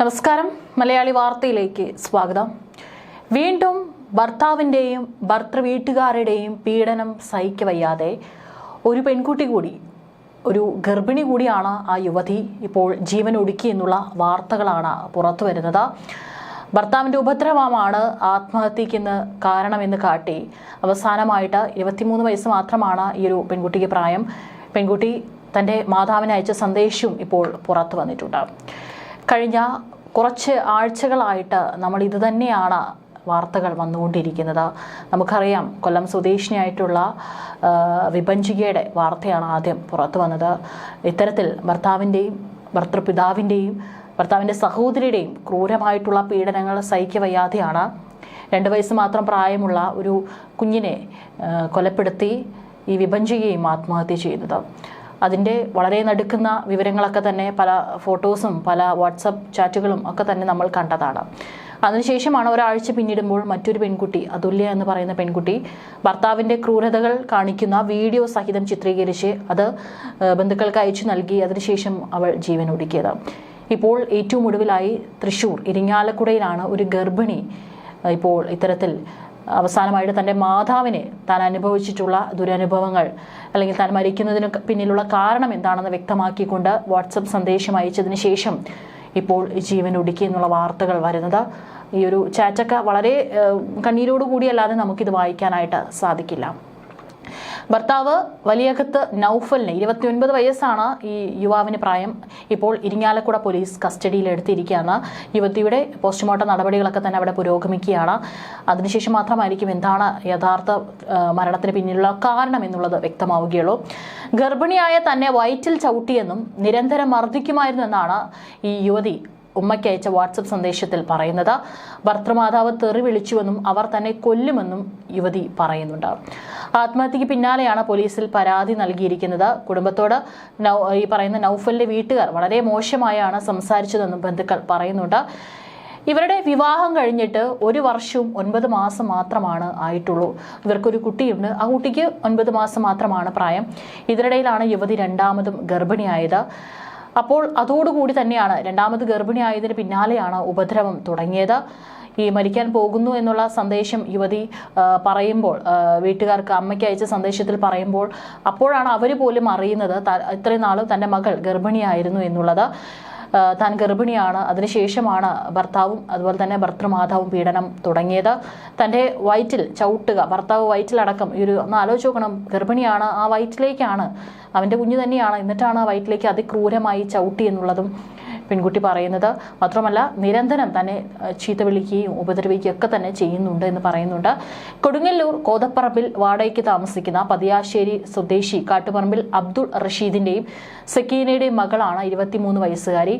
നമസ്കാരം. മലയാളി വാർത്തയിലേക്ക് സ്വാഗതം. വീണ്ടും ഭർത്താവിന്റെയും ഭർത്തൃ വീട്ടുകാരുടെയും പീഡനം സഹിക്കവയ്യാതെ ഒരു പെൺകുട്ടി കൂടി ഒരു ഗർഭിണി കൂടിയാണ് ആ യുവതി ഇപ്പോൾ ജീവൻ ഒടുക്കി എന്നുള്ള വാർത്തകളാണ് പുറത്തു വരുന്നത്. ഭർത്താവിന്റെ ഉപദ്രവമാണ് ആത്മഹത്യക്കെന്ന് കാരണമെന്ന് കാട്ടി അവസാനമായിട്ട് ഇരുപത്തിമൂന്ന് വയസ്സ് മാത്രമാണ് ഈ ഒരു പെൺകുട്ടിക്ക് പ്രായം. പെൺകുട്ടി തന്റെ മാതാവിന് അയച്ച സന്ദേശവും ഇപ്പോൾ പുറത്തു വന്നിട്ടുണ്ട്. കഴിഞ്ഞ കുറച്ച് ആഴ്ചകളായിട്ട് നമ്മൾ ഇത് തന്നെയാണ് വാർത്തകൾ വന്നുകൊണ്ടിരിക്കുന്നത്. നമുക്കറിയാം കൊല്ലം സ്വദേശിനിയായിട്ടുള്ള വിഭജികയുടെ വാർത്തയാണ് ആദ്യം പുറത്തു വന്നത്. ഇത്തരത്തിൽ ഭർത്താവിന്റെയും ഭർത്തൃപിതാവിന്റെയും ഭർത്താവിന്റെ സഹോദരിയുടെയും ക്രൂരമായിട്ടുള്ള പീഡനങ്ങൾ സഹിക്കവയ്യാതെയാണ് രണ്ട് വയസ്സ് മാത്രം പ്രായമുള്ള ഒരു കുഞ്ഞിനെ കൊലപ്പെടുത്തി ഈ വിഭഞ്ചികയും ആത്മഹത്യ ചെയ്തത്. അതിന്റെ വളരെ നടുക്കുന്ന വിവരങ്ങളൊക്കെ തന്നെ പല ഫോട്ടോസും പല വാട്സപ്പ് ചാറ്റുകളും ഒക്കെ തന്നെ നമ്മൾ കണ്ടതാണ്. അതിനുശേഷമാണ് ഒരാഴ്ച പിന്നിടുമ്പോൾ മറ്റൊരു പെൺകുട്ടി അതുല്യ എന്ന് പറയുന്ന പെൺകുട്ടി ഭർത്താവിന്റെ ക്രൂരതകൾ കാണിക്കുന്ന വീഡിയോ സഹിതം ചിത്രീകരിച്ച് അത് ബന്ധുക്കൾക്ക് അയച്ചു നൽകി. അതിനുശേഷം അവൾ ജീവൻ ഒടുക്കിയത്. ഇപ്പോൾ ഏറ്റവും ഒടുവിലായി തൃശൂർ ഇരിങ്ങാലക്കുടയിലാണ് ഒരു ഗർഭിണി ഇപ്പോൾ ഇത്തരത്തിൽ അവസാനമായിട്ട് തന്റെ മാതാവിനെ താൻ അനുഭവിച്ചിട്ടുള്ള ദുരനുഭവങ്ങൾ അല്ലെങ്കിൽ താൻ മരിക്കുന്നതിന് പിന്നിലുള്ള കാരണം എന്താണെന്ന് വ്യക്തമാക്കിക്കൊണ്ട് വാട്സപ്പ് സന്ദേശം അയച്ചതിന് ശേഷം ഇപ്പോൾ ജീവൻ ഒടുക്കി എന്നുള്ള വാർത്തകൾ വരുന്നത്. ഈ ഒരു ചാറ്റൊക്കെ വളരെ കണ്ണീരോടുകൂടിയല്ലാതെ നമുക്കിത് വായിക്കാനായിട്ട് സാധിക്കില്ല. ഭർത്താവ് വലിയകത്ത് നൌഫലിന് ഇരുപത്തിയൊൻപത് വയസ്സാണ് ഈ യുവാവിന് പ്രായം. ഇപ്പോൾ ഇരിങ്ങാലക്കുട പോലീസ് കസ്റ്റഡിയിൽ എടുത്തിരിക്കുകയാണ് യുവതിയുടെ പോസ്റ്റ്മോർട്ടം നടപടികളൊക്കെ തന്നെ അവിടെ പുരോഗമിക്കുകയാണ്. അതിനുശേഷം മാത്രമായിരിക്കും എന്താണ് യഥാർത്ഥ മരണത്തിന് പിന്നിലുള്ള കാരണം എന്നുള്ളത് വ്യക്തമാവുകയുള്ളൂ. ഗർഭിണിയായ തന്നെ വയറ്റിൽ ചവിട്ടിയെന്നും നിരന്തരം മർദ്ദിക്കുമായിരുന്നു എന്നാണ് ഈ യുവതി ഉമ്മയ്ക്ക് അയച്ച വാട്സപ്പ് സന്ദേശത്തിൽ പറയുന്നത്. ഭർത്തൃമാതാവ് തെറി വിളിച്ചുവെന്നും അവർ തന്നെ കൊല്ലുമെന്നും യുവതി പറയുന്നുണ്ട്. ആത്മഹത്യക്ക് പിന്നാലെയാണ് പോലീസിൽ പരാതി നൽകിയിരിക്കുന്നത്. കുടുംബത്തോട് ഈ പറയുന്ന നൌഫലിന്റെ വീട്ടുകാർ വളരെ മോശമായാണ് സംസാരിച്ചതെന്നും ബന്ധുക്കൾ പറയുന്നുണ്ട്. ഇവരുടെ വിവാഹം കഴിഞ്ഞിട്ട് ഒരു വർഷവും ഒൻപത് മാസം മാത്രമാണ് ആയിട്ടുള്ളൂ. ഇവർക്കൊരു കുട്ടിയുണ്ട്. ആ കുട്ടിക്ക് ഒൻപത് മാസം മാത്രമാണ് പ്രായം. ഇതിനിടയിലാണ് യുവതി രണ്ടാമതും ഗർഭിണിയായത്. അപ്പോൾ അതോടുകൂടി തന്നെയാണ് രണ്ടാമത് ഗർഭിണിയായതിന് പിന്നാലെയാണ് ഉപദ്രവം തുടങ്ങിയത്. ഈ മരിക്കാൻ പോകുന്നു എന്നുള്ള സന്ദേശം യുവതി പറയുമ്പോൾ വീട്ടുകാർക്ക് അമ്മയ്ക്ക് അയച്ച സന്ദേശത്തിൽ പറയുമ്പോൾ അപ്പോഴാണ് അവർ പോലും അറിയുന്നത് ഇത്രയും നാളും തന്റെ മകൾ ഗർഭിണിയായിരുന്നു എന്നുള്ളത്. താൻ ഗർഭിണിയാണ്. അതിനുശേഷമാണ് ഭർത്താവും അതുപോലെ തന്നെ ഭർത്തൃമാതാവും പീഡനം തുടങ്ങിയത്. തന്റെ വയറ്റിൽ ചവിട്ടുക ഭർത്താവ് വയറ്റിലടക്കം ഈ ഒരു ഒന്ന് ആലോചിച്ച് നോക്കണം. ഗർഭിണിയാണ് ആ വയറ്റിലേക്കാണ്. അവന്റെ കുഞ്ഞു തന്നെയാണ്. എന്നിട്ടാണ് ആ വയറ്റിലേക്ക് അതിക്രൂരമായി ചവിട്ടി എന്നുള്ളതും പെൺകുട്ടി പറയുന്നത് മാത്രമല്ല നിരന്തരം തന്നെ ചീത്ത വിളിക്കുകയും ഉപദ്രവിക്കുകയും ഒക്കെ തന്നെ ചെയ്യുന്നുണ്ട് എന്ന് പറയുന്നുണ്ട്. കൊടുങ്ങല്ലൂർ കോതപ്പറമ്പിൽ വാടകയ്ക്ക് താമസിക്കുന്ന പതിയാശ്ശേരി സ്വദേശി കാട്ടുപറമ്പിൽ അബ്ദുൾ റഷീദിന്റെയും സക്കീനയുടെയും മകളാണ് ഇരുപത്തിമൂന്ന് വയസ്സുകാരി.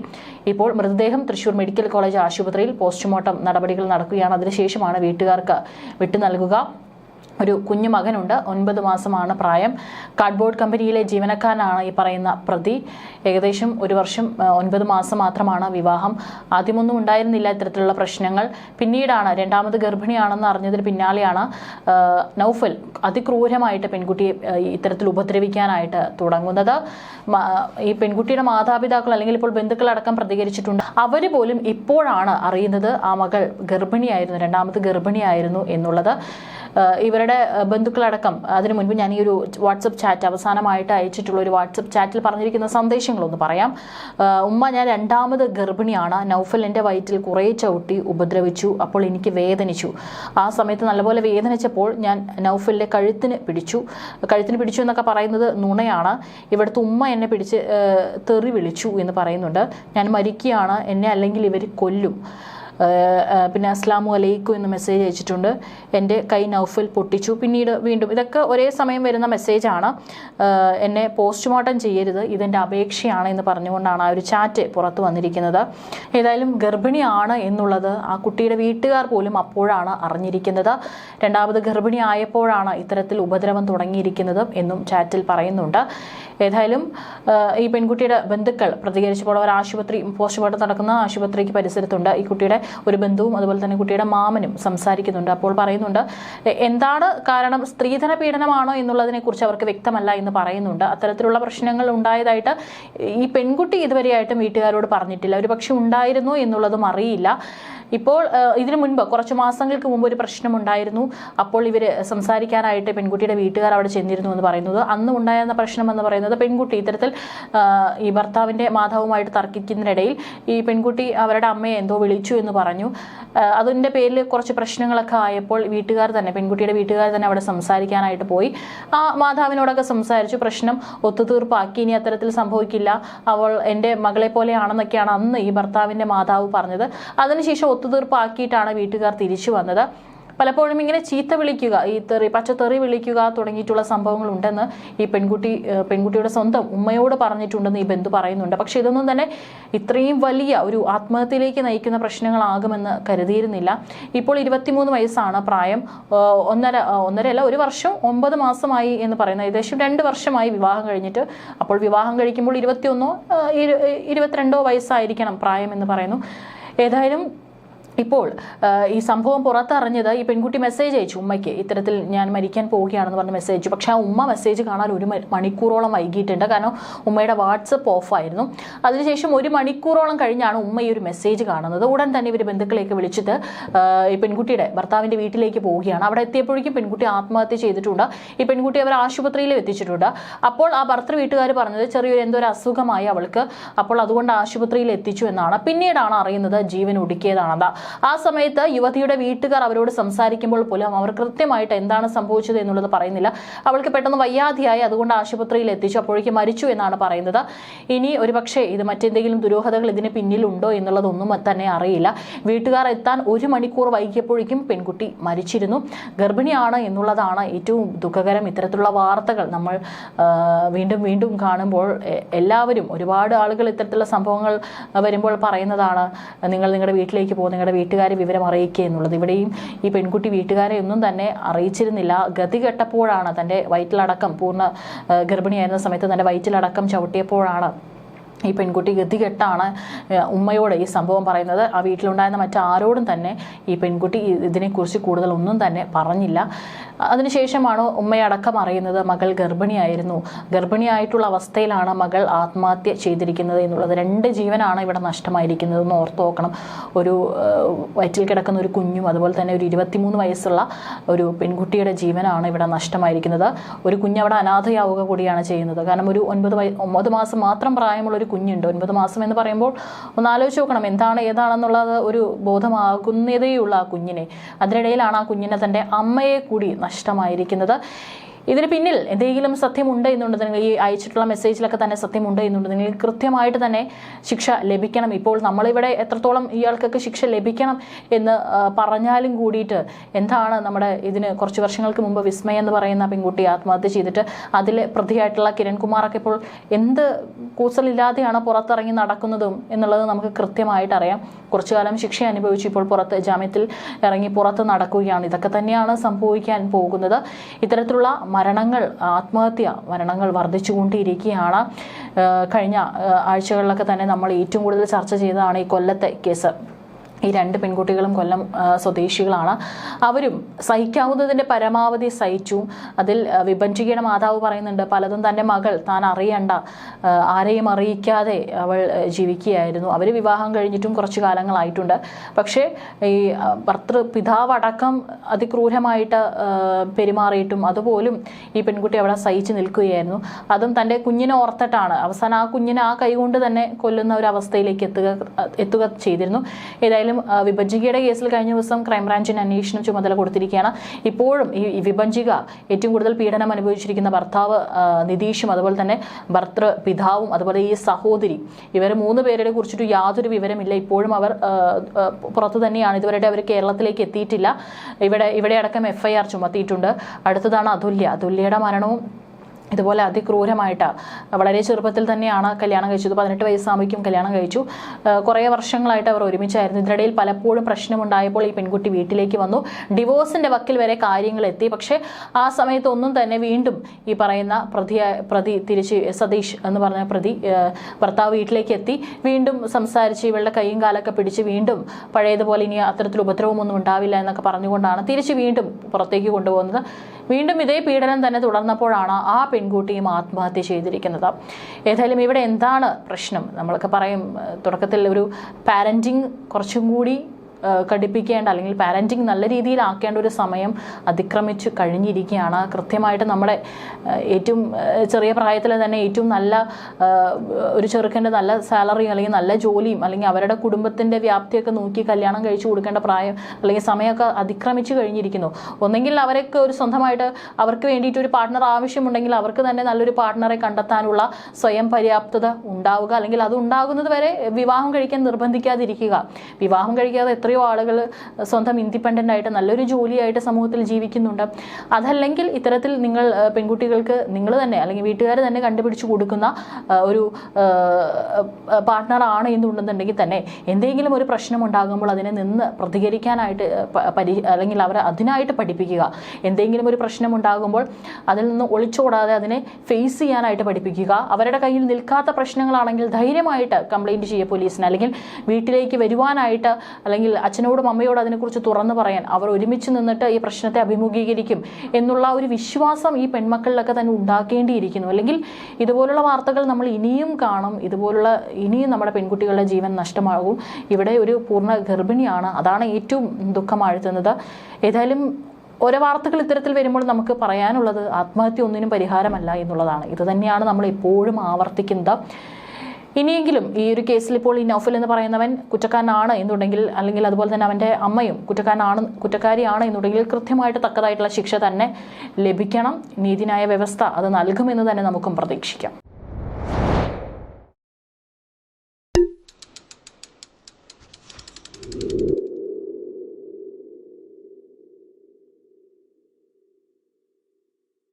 ഇപ്പോൾ മൃതദേഹം തൃശൂർ മെഡിക്കൽ കോളേജ് ആശുപത്രിയിൽ പോസ്റ്റ്മോർട്ടം നടപടികൾ നടക്കുകയാണ്. അതിനുശേഷമാണ് വീട്ടുകാർക്ക് വിട്ടു നൽകുക. ഒരു കുഞ്ഞു മകനുണ്ട്. ഒൻപത് മാസമാണ് പ്രായം. കാർഡ്ബോർഡ് കമ്പനിയിലെ ജീവനക്കാരനാണ് ഈ പറയുന്ന പ്രതി. ഏകദേശം ഒരു വർഷം ഒൻപത് മാസം മാത്രമാണ് വിവാഹം. ആദ്യമൊന്നും ഉണ്ടായിരുന്നില്ല ഇത്തരത്തിലുള്ള പ്രശ്നങ്ങൾ. പിന്നീടാണ് രണ്ടാമത് ഗർഭിണിയാണെന്ന് അറിഞ്ഞതിന് പിന്നാലെയാണ് നൌഫൽ അതിക്രൂരമായിട്ട് പെൺകുട്ടിയെ ഇത്തരത്തിൽ ഉപദ്രവിക്കാനായിട്ട് തുടങ്ങുന്നത്. ഈ പെൺകുട്ടിയുടെ മാതാപിതാക്കൾ അല്ലെങ്കിൽ ഇപ്പോൾ ബന്ധുക്കളടക്കം പ്രതികരിച്ചിട്ടുണ്ട്. അവർ പോലും ഇപ്പോഴാണ് അറിയുന്നത് ആ മകൾ ഗർഭിണിയായിരുന്നു രണ്ടാമത് ഗർഭിണിയായിരുന്നു എന്നുള്ളത്. ഇവരുടെ ബന്ധുക്കളടക്കം അതിനു മുൻപ് ഞാൻ ഈ ഒരു വാട്സപ്പ് ചാറ്റ് അവസാനമായിട്ട് അയച്ചിട്ടുള്ള ഒരു വാട്സപ്പ് ചാറ്റിൽ പറഞ്ഞിരിക്കുന്ന സന്ദേശങ്ങളൊന്ന് പറയാം. ഉമ്മ ഞാൻ രണ്ടാമത് ഗർഭിണിയാണ്. നൗഫൽ എന്റെ വയറ്റിൽ കുറേ ചവിട്ടി ഉപദ്രവിച്ചു. അപ്പോൾ എനിക്ക് വേദനിച്ചു. ആ സമയത്ത് നല്ലപോലെ വേദനിച്ചപ്പോൾ ഞാൻ നൗഫലിന്റെ കഴുത്തിന് പിടിച്ചു. കഴുത്തിന് പിടിച്ചു എന്നൊക്കെ പറയുന്നത് നുണയാണ്. ഇവിടുത്തെ ഉമ്മ എന്നെ പിടിച്ച് തെറി വിളിച്ചു എന്ന് പറയുന്നുണ്ട്. ഞാൻ മരിക്കുകയാണ്. എന്നെ അല്ലെങ്കിൽ ഇവർ കൊല്ലും. പിന്നെ അസ്ലാമു അലൈക്കും എന്ന് മെസ്സേജ് അയച്ചിട്ടുണ്ട്. എന്റെ കൈ നൗഫൽ പൊട്ടിച്ചു. പിന്നീട് വീണ്ടും ഇതൊക്കെ ഒരേ സമയം വരുന്ന മെസ്സേജാണ് എന്നെ പോസ്റ്റ്മോർട്ടം ചെയ്യരുത്. ഇതെന്റെ അപേക്ഷയാണ് എന്ന് പറഞ്ഞുകൊണ്ടാണ് ആ ഒരു ചാറ്റ് പുറത്തു വന്നിരിക്കുന്നത്. ഏതായാലും ഗർഭിണിയാണ് എന്നുള്ളത് ആ കുട്ടിയുടെ വീട്ടുകാർ പോലും അപ്പോഴാണ് അറിഞ്ഞിരിക്കുന്നത്. രണ്ടാമത് ഗർഭിണി ആയപ്പോഴാണ് ഇത്തരത്തിൽ ഉപദ്രവം തുടങ്ങിയിരിക്കുന്നത് എന്നും ചാറ്റിൽ പറയുന്നുണ്ട്. ഏതായാലും ഈ പെൺകുട്ടിയുടെ ബന്ധുക്കൾ പ്രതികരിച്ചപ്പോൾ അവർ ആശുപത്രി പോസ്റ്റ്മോർട്ടം നടക്കുന്ന ആശുപത്രിക്ക് പരിസരത്തുണ്ട്. ഈ കുട്ടിയുടെ ഒരു ബന്ധുവും അതുപോലെ തന്നെ കുട്ടിയുടെ മാമനും സംസാരിക്കുന്നുണ്ട്. അപ്പോൾ പറയുന്നുണ്ട് എന്താണ് കാരണം? സ്ത്രീധന പീഡനമാണോ എന്നുള്ളതിനെ കുറിച്ച് അവർക്ക് വ്യക്തമല്ല എന്ന് പറയുന്നുണ്ട്. അത്തരത്തിലുള്ള പ്രശ്നങ്ങൾ ഉണ്ടായതായിട്ട് ഈ പെൺകുട്ടി ഇതുവരെയായിട്ടും വീട്ടുകാരോട് പറഞ്ഞിട്ടില്ല. ഒരു പക്ഷെ ഉണ്ടായിരുന്നു എന്നുള്ളതും അറിയില്ല. ഇപ്പോൾ ഇതിനു മുൻപ് കുറച്ച് മാസങ്ങൾക്ക് മുമ്പ് ഒരു പ്രശ്നമുണ്ടായിരുന്നു. അപ്പോൾ ഇവർ സംസാരിക്കാനായിട്ട് പെൺകുട്ടിയുടെ വീട്ടുകാർ അവിടെ ചെന്നിരുന്നു എന്ന് പറയുന്നത്. അന്ന് ഉണ്ടായിരുന്ന പ്രശ്നം എന്ന് പറയുന്നത് പെൺകുട്ടി ഇത്തരത്തിൽ ഈ ഭർത്താവിന്റെ മാതാവുമായിട്ട് തർക്കിക്കുന്നതിനിടയിൽ ഈ പെൺകുട്ടി അവരുടെ അമ്മയെ എന്തോ വിളിച്ചു എന്ന് പറഞ്ഞു. അതിന്റെ പേരിൽ കുറച്ച് പ്രശ്നങ്ങളൊക്കെ ആയപ്പോൾ വീട്ടുകാർ തന്നെ പെൺകുട്ടിയുടെ വീട്ടുകാർ തന്നെ അവിടെ സംസാരിക്കാനായിട്ട് പോയി. ആ മാതാവിനോടൊക്കെ സംസാരിച്ചു. പ്രശ്നം ഒത്തുതീർപ്പാക്കി. ഇനി അത്തരത്തിൽ സംഭവിക്കില്ല. അവൾ എന്റെ മകളെ പോലെയാണെന്നൊക്കെയാണ് അന്ന് ഈ ഭർത്താവിന്റെ മാതാവ് പറഞ്ഞത്. അതിനുശേഷം ഒത്തുതീർപ്പാക്കിയിട്ടാണ് വീട്ടുകാർ തിരിച്ചു വന്നത്. പലപ്പോഴും ഇങ്ങനെ ചീത്ത വിളിക്കുക ഈ തെറി പച്ചത്തെറി വിളിക്കുക തുടങ്ങിയിട്ടുള്ള സംഭവങ്ങൾ ഉണ്ടെന്ന് ഈ പെൺകുട്ടി പെൺകുട്ടിയുടെ സ്വന്തം ഉമ്മയോട് പറഞ്ഞിട്ടുണ്ടെന്ന് ഈ ബന്ധു പറയുന്നുണ്ട്. പക്ഷെ ഇതൊന്നും തന്നെ ഇത്രയും വലിയ ഒരു ആത്മഹത്യയിലേക്ക് നയിക്കുന്ന പ്രശ്നങ്ങളാകുമെന്ന് കരുതിയിരുന്നില്ല. ഇപ്പോൾ ഇരുപത്തിമൂന്ന് വയസ്സാണ് പ്രായം. ഒന്നര ഒന്നരയല്ല ഒരു വർഷം ഒമ്പത് മാസമായി എന്ന് പറയുന്നത് ഏകദേശം രണ്ട് വർഷമായി വിവാഹം കഴിഞ്ഞിട്ട് അപ്പോൾ വിവാഹം കഴിക്കുമ്പോൾ ഇരുപത്തിയൊന്നോ ഇരുപത്തിരണ്ടോ വയസ്സായിരിക്കണം പ്രായം എന്ന് പറയുന്നു. ഏതായാലും ഇപ്പോൾ ഈ സംഭവം പുറത്തറിഞ്ഞത് ഈ പെൺകുട്ടി മെസ്സേജ് അയച്ചു ഉമ്മയ്ക്ക്. ഇത്തരത്തിൽ ഞാൻ മരിക്കാൻ പോവുകയാണെന്ന് പറഞ്ഞ മെസ്സേജ് അയച്ചു. പക്ഷേ ആ ഉമ്മ മെസ്സേജ് കാണാൻ ഒരു മണിക്കൂറോളം വൈകിയിട്ടുണ്ട്. കാരണം ഉമ്മയുടെ വാട്സപ്പ് ഓഫായിരുന്നു അതിനുശേഷം ഒരു മണിക്കൂറോളം കഴിഞ്ഞാണ് ഉമ്മ ഈ ഒരു മെസ്സേജ് കാണുന്നത്. ഉടൻ തന്നെ ഇവർ ബന്ധുക്കളെയൊക്കെ വിളിച്ചിട്ട് ഈ പെൺകുട്ടിയുടെ ഭർത്താവിന്റെ വീട്ടിലേക്ക് പോവുകയാണ്. അവിടെ എത്തിയപ്പോഴേക്കും പെൺകുട്ടി ആത്മഹത്യ ചെയ്തിട്ടുണ്ട്. ഈ പെൺകുട്ടി അവർ ആശുപത്രിയിൽ എത്തിച്ചിട്ടുണ്ട്. അപ്പോൾ ആ ഭർത്തൃ വീട്ടുകാർ പറഞ്ഞത് ചെറിയൊരു എന്തോ ഒരു അസുഖമായി അവൾക്ക്. അപ്പോൾ അതുകൊണ്ട് ആശുപത്രിയിൽ എത്തിച്ചു എന്നാണ്. പിന്നീടാണ് അറിയുന്നത് ജീവൻ ഒടുക്കിയതാണെന്ന്. ആ സമയത്ത് യുവതിയുടെ വീട്ടുകാർ അവരോട് സംസാരിക്കുമ്പോൾ പോലും അവർ കൃത്യമായിട്ട് എന്താണ് സംഭവിച്ചത് എന്നുള്ളത് പറയുന്നില്ല. അവൾക്ക് പെട്ടെന്ന് വയ്യാതെയായി അതുകൊണ്ട് ആശുപത്രിയിൽ എത്തിച്ചു. അപ്പോഴേക്ക് മരിച്ചു എന്നാണ് പറയുന്നത്. ഇനി ഒരുപക്ഷെ ഇത് മറ്റെന്തെങ്കിലും ദുരൂഹതകൾ ഇതിന് പിന്നിലുണ്ടോ എന്നുള്ളതൊന്നും തന്നെ അറിയില്ല. വീട്ടുകാർ എത്താൻ ഒരു മണിക്കൂർ വൈകിയപ്പോഴേക്കും പെൺകുട്ടി മരിച്ചിരുന്നു. ഗർഭിണിയാണ് എന്നുള്ളതാണ് ഏറ്റവും ദുഃഖകരം. ഇത്തരത്തിലുള്ള വാർത്തകൾ നമ്മൾ വീണ്ടും വീണ്ടും കാണുമ്പോൾ എല്ലാവരും ഒരുപാട് ആളുകൾ ഇത്തരത്തിലുള്ള സംഭവങ്ങൾ വരുമ്പോൾ പറയുന്നതാണ്. നിങ്ങൾ നിങ്ങളുടെ വീട്ടിലേക്ക് പോകും നിങ്ങളുടെ വീട്ടുകാരെ വിവരം അറിയിക്കുക എന്നുള്ളത്. ഇവിടെയും ഈ പെൺകുട്ടി വീട്ടുകാരെ ഒന്നും തന്നെ അറിയിച്ചിരുന്നില്ല. ഗതി കെട്ടപ്പോഴാണ് തന്റെ വയറ്റിലടക്കം പൂർണ ഗർഭിണിയായിരുന്ന സമയത്ത് തന്റെ വയറ്റിലടക്കം ചവിട്ടിയപ്പോഴാണ് ഈ പെൺകുട്ടി ഗതികെട്ടാണ് ഉമ്മയോട് ഈ സംഭവം പറയുന്നത്. ആ വീട്ടിലുണ്ടായിരുന്ന മറ്റാരോടും തന്നെ ഈ പെൺകുട്ടി ഇതിനെക്കുറിച്ച് കൂടുതൽ ഒന്നും തന്നെ പറഞ്ഞില്ല. അതിനുശേഷമാണ് ഉമ്മയടക്കം അറിയുന്നത്? മകൾ ഗർഭിണിയായിരുന്നു. ഗർഭിണിയായിട്ടുള്ള അവസ്ഥയിലാണ് മകൾ ആത്മഹത്യ ചെയ്തിരിക്കുന്നത് എന്നുള്ളത്. രണ്ട് ജീവനാണ് ഇവിടെ നഷ്ടമായിരിക്കുന്നത് എന്ന് ഓർത്ത് നോക്കണം. ഒരു വയറ്റിൽ കിടക്കുന്ന ഒരു കുഞ്ഞും അതുപോലെ തന്നെ ഒരു ഇരുപത്തിമൂന്ന് വയസ്സുള്ള ഒരു പെൺകുട്ടിയുടെ ജീവനാണ് ഇവിടെ നഷ്ടമായിരിക്കുന്നത്. ഒരു കുഞ്ഞ് അവിടെ അനാഥയാവുക കൂടിയാണ് ചെയ്യുന്നത്. കാരണം ഒരു ഒൻപത് വയ ഒമ്പത് മാസം മാത്രം പ്രായമുള്ള ഒരു കുഞ്ഞുണ്ട്. ഒൻപത് മാസം എന്ന് പറയുമ്പോൾ ഒന്ന് ആലോചിച്ച് നോക്കണം. എന്താണ് ഏതാണെന്നുള്ളത് ഒരു ബോധമാകുന്നതേയുള്ള ആ കുഞ്ഞിനെ. അതിനിടയിലാണ് ആ കുഞ്ഞിനെ തന്റെ അമ്മയെ കൂടി നഷ്ടമായിരിക്കുന്നത്. ഇതിന് പിന്നിൽ എന്തെങ്കിലും സത്യമുണ്ട് എന്നുണ്ടെങ്കിൽ ഈ അയച്ചിട്ടുള്ള മെസ്സേജിലൊക്കെ തന്നെ സത്യമുണ്ട് എന്നുണ്ടെങ്കിൽ കൃത്യമായിട്ട് തന്നെ ശിക്ഷ ലഭിക്കണം. ഇപ്പോൾ നമ്മളിവിടെ എത്രത്തോളം ഇയാൾക്കൊക്കെ ശിക്ഷ ലഭിക്കണം എന്ന് പറഞ്ഞാലും കൂടിയിട്ട് എന്താണ് നമ്മുടെ ഇതിന് കുറച്ച് വർഷങ്ങൾക്ക് മുമ്പ് വിസ്മയ എന്ന് പറയുന്ന പെൺകുട്ടി ആത്മഹത്യ ചെയ്തിട്ട് അതിലെ പ്രതിയായിട്ടുള്ള കിരൺകുമാറൊക്കെ ഇപ്പോൾ എന്ത് കൂസലില്ലാതെയാണ് പുറത്തിറങ്ങി നടക്കുന്നതും എന്നുള്ളത് നമുക്ക് കൃത്യമായിട്ട് അറിയാം. കുറച്ചു കാലം ശിക്ഷ അനുഭവിച്ചു ഇപ്പോൾ പുറത്ത് ജാമ്യത്തിൽ ഇറങ്ങി പുറത്ത് നടക്കുകയാണ്. ഇതൊക്കെ തന്നെയാണ് സംഭവിക്കാൻ പോകുന്നത്. ഇത്തരത്തിലുള്ള മരണങ്ങൾ ആത്മഹത്യ മരണങ്ങൾ വർദ്ധിച്ചുകൊണ്ടിരിക്കുകയാണ്. കഴിഞ്ഞ ആഴ്ചകളിലൊക്കെ തന്നെ നമ്മൾ ഏറ്റവും കൂടുതൽ ചർച്ച ചെയ്തതാണ് ഈ കൊല്ലത്തെ കേസ്. ഈ രണ്ട് പെൺകുട്ടികളും കൊല്ലം സ്വദേശികളാണ്. അവരും സഹിക്കാവുന്നതിന്റെ പരമാവധി സഹിച്ചു. അതിൽ ആ, വിഭജികയുടെ മാതാവ് പറയുന്നുണ്ട് പലതും തന്റെ മകൾ താൻ അറിയണ്ട. ആരെയും അറിയിക്കാതെ അവൾ ജീവിക്കുകയായിരുന്നു. അവർ വിവാഹം കഴിഞ്ഞിട്ടും കുറച്ച് കാലങ്ങളായിട്ടുണ്ട്. പക്ഷേ ഈ ഭർത്തൃ പിതാവടക്കം അതിക്രൂരമായിട്ട് പെരുമാറിയിട്ടും അതുപോലും ഈ പെൺകുട്ടി അവിടെ സഹിച്ചു നിൽക്കുകയായിരുന്നു. അതും തന്റെ കുഞ്ഞിനെ ഓർത്തിട്ടാണ്. അവസാനം ആ കുഞ്ഞിനെ ആ കൈകൊണ്ട് തന്നെ കൊല്ലുന്ന ഒരു അവസ്ഥയിലേക്ക് എത്തുക എത്തുക ചെയ്തിരുന്നു. ഏതായാലും ആ, വിഭജികയുടെ കേസിൽ കഴിഞ്ഞ ദിവസം ക്രൈംബ്രാഞ്ചിന് അന്വേഷണം ചുമതല കൊടുത്തിരിക്കുകയാണ്. ഇപ്പോഴും ഈ വിഭജിക ഏറ്റവും കൂടുതൽ പീഡനം അനുഭവിച്ചിരിക്കുന്ന ഭർത്താവ് നിതീഷും അതുപോലെ തന്നെ ഭർത്തൃ പിതാവും അതുപോലെ ഈ സഹോദരി ഇവർ മൂന്ന് പേരുടെ കുറിച്ചിട്ട് യാതൊരു വിവരമില്ല. ഇപ്പോഴും അവർ പുറത്തു തന്നെയാണ്. ഇതുവരെ അവർ കേരളത്തിലേക്ക് എത്തിയിട്ടില്ല. ഇവിടെ ഇവിടെ അടക്കം എഫ് ഐ ആർ ചുമത്തിയിട്ടുണ്ട്. അടുത്തതാണ് അതുല്യ. അതുല്യയുടെ മരണവും ഇതുപോലെ അതിക്രൂരമായിട്ട് വളരെ ചെറുപ്പത്തിൽ തന്നെയാണ് കല്യാണം കഴിച്ചത്. പതിനെട്ട് വയസ്സാകുമ്പോഴേക്കും കല്യാണം കഴിച്ചു. കുറേ വർഷങ്ങളായിട്ട് അവർ ഒരുമിച്ചായിരുന്നു. ഇതിനിടയിൽ പലപ്പോഴും പ്രശ്നമുണ്ടായപ്പോൾ ഈ പെൺകുട്ടി വീട്ടിലേക്ക് വന്നു. ഡിവോഴ്സിന്റെ വക്കിൽ വരെ കാര്യങ്ങൾ എത്തി. പക്ഷേ ആ സമയത്തൊന്നും തന്നെ വീണ്ടും ഈ പറയുന്ന പ്രതി പ്രതി തിരിച്ച് സതീഷ് എന്ന് പറഞ്ഞ പ്രതി ഭർത്താവ് വീട്ടിലേക്ക് എത്തി. വീണ്ടും സംസാരിച്ച് ഇവളുടെ കൈയും കാലൊക്കെ പിടിച്ച് വീണ്ടും പഴയതുപോലെ ഇനി അത്തരത്തിൽ ഉപദ്രവമൊന്നും ഉണ്ടാവില്ല എന്നൊക്കെ പറഞ്ഞുകൊണ്ടാണ് തിരിച്ച് വീണ്ടും പുറത്തേക്ക് കൊണ്ടുപോകുന്നത്. വീണ്ടും ഇതേ പീഡനം തന്നെ തുടർന്നപ്പോഴാണ് ആ പെൺകുട്ടിയും ആത്മഹത്യ ചെയ്തിരിക്കുന്നത്. ഏതായാലും ഇവിടെ എന്താണ് പ്രശ്നം? നമ്മളൊക്കെ പറയും തുടക്കത്തിൽ ഒരു പാരന്റിങ് കുറച്ചും കൂടി ഏഹ് കടുപ്പിക്കേണ്ട അല്ലെങ്കിൽ പാരന്റിങ് നല്ല രീതിയിലാക്കേണ്ട ഒരു സമയം അതിക്രമിച്ച് കഴിഞ്ഞിരിക്കുകയാണ്. കൃത്യമായിട്ട് നമ്മുടെ ഏറ്റവും ചെറിയ പ്രായത്തിൽ തന്നെ ഏറ്റവും നല്ല ഒരു ചെറുക്കന്റെ നല്ല സാലറിയും അല്ലെങ്കിൽ നല്ല ജോലിയും അല്ലെങ്കിൽ അവരുടെ കുടുംബത്തിന്റെ വ്യാപ്തിയൊക്കെ നോക്കി കല്യാണം കഴിച്ചു കൊടുക്കേണ്ട പ്രായം അല്ലെങ്കിൽ സമയമൊക്കെ അതിക്രമിച്ച് കഴിഞ്ഞിരിക്കുന്നു. ഒന്നെങ്കിൽ അവരൊക്കെ ഒരു സ്വന്തമായിട്ട് അവർക്ക് വേണ്ടിയിട്ട് ഒരു പാർട്ട്ണർ ആവശ്യമുണ്ടെങ്കിൽ അവർക്ക് തന്നെ നല്ലൊരു പാർട്ട്ണറെ കണ്ടെത്താനുള്ള സ്വയം പര്യാപ്തത ഉണ്ടാവുക. അല്ലെങ്കിൽ അത് ഉണ്ടാകുന്നത് വരെ വിവാഹം കഴിക്കാൻ നിർബന്ധിക്കാതിരിക്കുക. വിവാഹം കഴിക്കാതെ എത്രയോ ആളുകൾ സ്വന്തം ഇൻഡിപെൻഡന്റ് ആയിട്ട് നല്ലൊരു ജോലിയായിട്ട് സമൂഹത്തിൽ ജീവിക്കുന്നുണ്ട്. അതല്ലെങ്കിൽ ഇത്തരത്തിൽ നിങ്ങൾ പെൺകുട്ടികൾക്ക് നിങ്ങൾ തന്നെ അല്ലെങ്കിൽ വീട്ടുകാർ തന്നെ കണ്ടുപിടിച്ച് കൊടുക്കുന്ന ഒരു പാർട്ട്ണറാണ് എന്നുണ്ടെന്നുണ്ടെങ്കിൽ തന്നെ എന്തെങ്കിലും ഒരു പ്രശ്നം ഉണ്ടാകുമ്പോൾ അതിനെ നിന്ന് പ്രതികരിക്കാനായിട്ട് പരി അല്ലെങ്കിൽ അവരെ അതിനായിട്ട് പഠിപ്പിക്കുക. എന്തെങ്കിലും ഒരു പ്രശ്നം ഉണ്ടാകുമ്പോൾ അതിൽ നിന്ന് ഒളിച്ചോടാതെ അതിനെ ഫേസ് ചെയ്യാനായിട്ട് പഠിപ്പിക്കുക. അവരുടെ കയ്യിൽ നിൽക്കാത്ത പ്രശ്നങ്ങളാണെങ്കിൽ ധൈര്യമായിട്ട് കംപ്ലൈന്റ് ചെയ്യുക പോലീസിന്. അല്ലെങ്കിൽ വീട്ടിലേക്ക് വരുവാനായിട്ട് അല്ലെങ്കിൽ അച്ഛനോടും അമ്മയോടും അതിനെക്കുറിച്ച് തുറന്നു പറയാൻ അവർ ഒരുമിച്ച് നിന്നിട്ട് ഈ പ്രശ്നത്തെ അഭിമുഖീകരിക്കും എന്നുള്ള ഒരു വിശ്വാസം ഈ പെൺമക്കളിലൊക്കെ തന്നെ ഉണ്ടാക്കേണ്ടിയിരിക്കുന്നു. അല്ലെങ്കിൽ ഇതുപോലുള്ള വാർത്തകൾ നമ്മൾ ഇനിയും കാണും. ഇതുപോലുള്ള ഇനിയും നമ്മുടെ പെൺകുട്ടികളുടെ ജീവൻ നഷ്ടമാകും. ഇവിടെ ഒരു പൂർണ ഗർഭിണിയാണ്. അതാണ് ഏറ്റവും ദുഃഖമാഴ്ത്തുന്നത് ഏതായാലും ഓരോ വാർത്തകൾ ഇത്തരത്തിൽ വരുമ്പോൾ നമുക്ക് പറയാനുള്ളത് ആത്മഹത്യ ഒന്നിനും പരിഹാരമല്ല എന്നുള്ളതാണ്. ഇത് തന്നെയാണ് നമ്മൾ എപ്പോഴും ആവർത്തിക്കുന്നത്. ഇനിയെങ്കിലും ഈ ഒരു കേസിൽ ഇപ്പോൾ ഈ നൗഫൽ എന്ന് പറയുന്നവൻ കുറ്റക്കാരനാണ് എന്നുണ്ടെങ്കിൽ അല്ലെങ്കിൽ അതുപോലെ തന്നെ അവന്റെ അമ്മയും കുറ്റക്കാരനാണ് കുറ്റക്കാരിയാണ് എന്നുണ്ടെങ്കിൽ കൃത്യമായിട്ട് തക്കതായിട്ടുള്ള ശിക്ഷ തന്നെ ലഭിക്കണം. നീതിന്യായ വ്യവസ്ഥ അത് നൽകുമെന്ന് തന്നെ നമുക്കും പ്രതീക്ഷിക്കാം.